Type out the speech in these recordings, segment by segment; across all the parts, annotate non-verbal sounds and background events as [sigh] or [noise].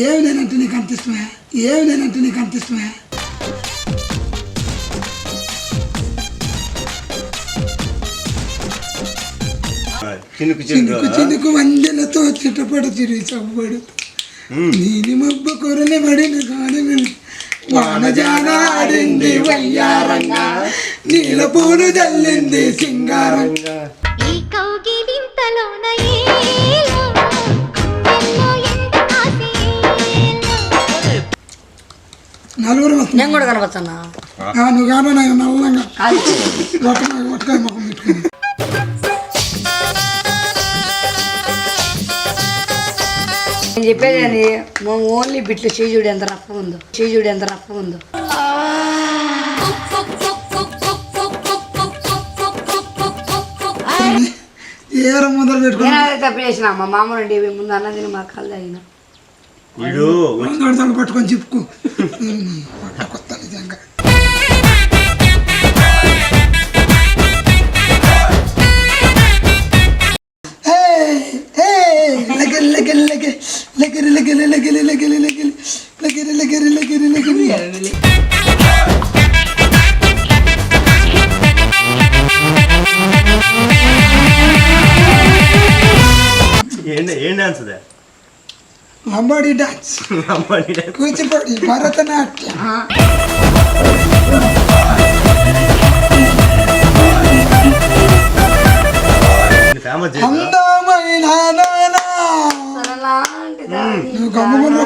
ఏమి నేనంటే నీకు అంత ఇష్టమే? ఏమి నేనంటే నీకు అంత ఇష్టమే? చినుకు చినుకు వందెలతో చిట్టపడు చిరు చవ్వడు నీని మబ్బ కొరని పడిన గాని వాన జాన ఆడింది వయ్యారంగా. నీల పూలు జల్లింది సింగారంగా ఈ కౌగిలింతలోన నలుగురు వస్తుంది నేను కూడా కనపడుతున్నా ఆ, నువ్వు కాను నాకు నల్లంగా. ముఖం పెట్టుకుని నేను చెప్పేది అది ఓన్లీ బిట్లు చీజుడు ఎంత రఫ్ ఉందో. చీజుడు ఎంత రఫ్ ఉందో. ఏర మొదలు పెట్టుకుని నేను అదే తప్పు చేసిన మా మామూలు టీవీ ముందు అన్న తిని మా కళ్ళు తాగిన. వీడు పట్టుకొని చెప్పుకో. [laughs] లంబాడి డాన్స్ లంబాడి డాన్స్ కూచిపూడి భరతనాట్యం అందమైన నువ్వు గమ్ముగుండ్ర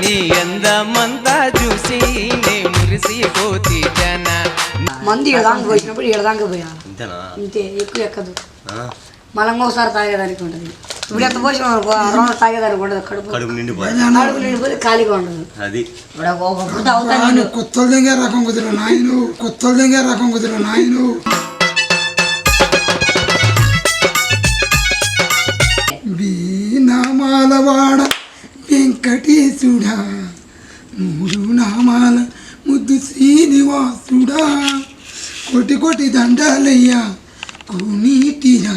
నీ అందమంతా చూసి మురిసిపోతి మంది ఎడదానికి పోయినప్పుడు ఎడదానికి పోయాను అంతే ఎక్కువ ఎక్కదు మలంగా ఒకసారి తాగేదానికి ఉంటుంది ఇప్పుడు ఎంత పోసిన రోజు తాగేదానికి ఉండదు కడుపు కడుపు నిండిపోయి కడుపు నిండిపోతే ఖాళీగా ఉండదు. అది. ఇప్పుడు ఒక- ఒకప్పుడు నేను కొత్తలు దింగే రకం కుదిరు నాయను కొత్తలు దింగే రకం కుదిరు నాయను. నామాలవాడ వెంకటేశుడా మూడు నామాల ముద్దు శ్రీనివాసుడా. కోటి కోటి దండాలయ్యా కోనీటిరా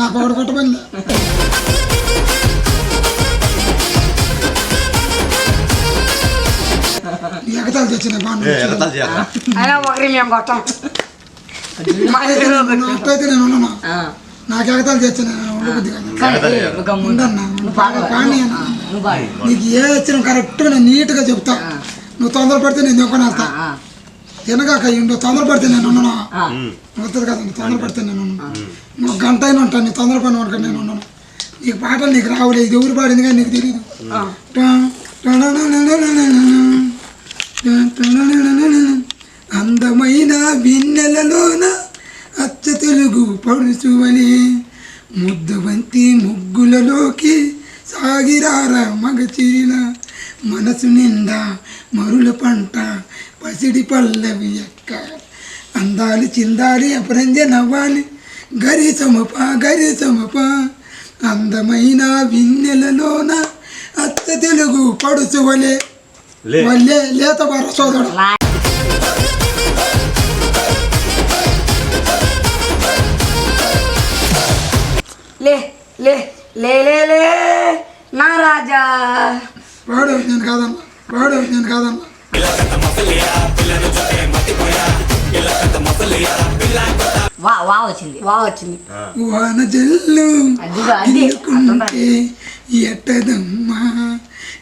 నా ఒకటి కొట్టమని. ఎగతాలు తెచ్చిన అయినా ఒకరి మేము కొట్టాం. అయితే నేను ఉన్నాను నాకు ఎగతాలు తెచ్చిన నీకు ఏ వచ్చినా కరెక్ట్గా నేను నీట్గా చెప్తా. నువ్వు తొందరపడితే నేను దొక్కని వెళ్తా తినగాక ఇండు తొందర పడితే నేను. ఉమ్. వస్తుంది కదా నువ్వు తొందర పడితే నేను ఉండను నువ్వు గంట అయినా ఉంటాను నీ తొందర పడిన వాడికి నేను ఉండను నీకు పాటలు నీకు రావులే ఇది ఎవరు పాడింది కానీ నీకు తెలియదు అందమైన విన్నెలలోన అచ్చ తెలుగు పడుచువని ముద్దబంతి ముగ్గులలోకి సాగిరార మగచిరిన మనసు నిండా మరుల పంట పసిడి పల్లవి ఎక్క అందాలి చిందాలి అపరంజ నవ్వాలి. గరి సమప గరి సమప. అందమైన విన్నెలలోన అచ్చ తెలుగు పడుచువలే లే. వల్లే లేత వర సోదరుడు. లే లే లే లే నా రాజా. వాడు నేను కాదన్నా వాడు నేను కాదన్నా వా వా వచ్చింది. వా వచ్చింది. వాన జల్లు అదిగో అది. దిల్లుకుంటే ఎట్టదమ్మా?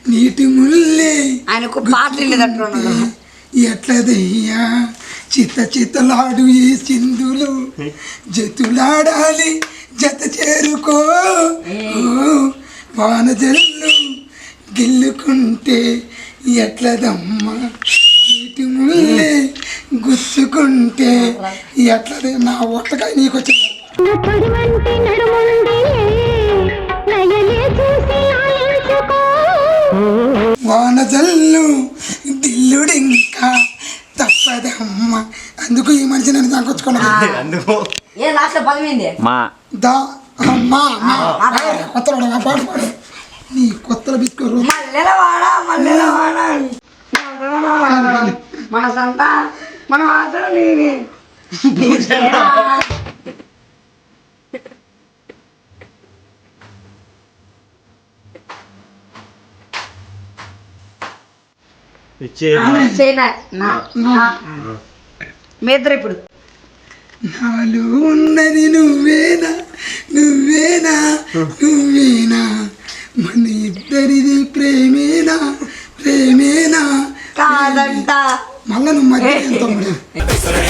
నీటి ముల్లే ఆయనకు పాటలు ఎట్లదయ్యా? చిత్త చిత్తలాడు ఈ సింధులు జతులాడాలి జత చేరుకో. ఓ, వాన జల్లు గిల్లుకుంటే ఎట్లదమ్మా నీటి ముల్లే గుచ్చుకుంటే ఎట్లా నా ఒట్టకాయ నీకు వచ్చింది ఆలించుకో. వాన జల్లు దిల్లుడింకా తప్పదమ్మ. అందుకు ఈ మనిషి నేను దాకొచ్చుకున్నాను అందుకు. ఏ లాస్ట్ పదమైంది? మా. దా అమ్మా కొత్తలో ఆ పాట పాడు నీ కొత్తల బిస్కరు మన సంత మన ఆటలు నీవి. ఇచ్చే చేయనా మీ ఇద్దరు ఇప్పుడు. నాలో ఉన్నది నువ్వేనా నువ్వేనా నువ్వేనా. Sorry.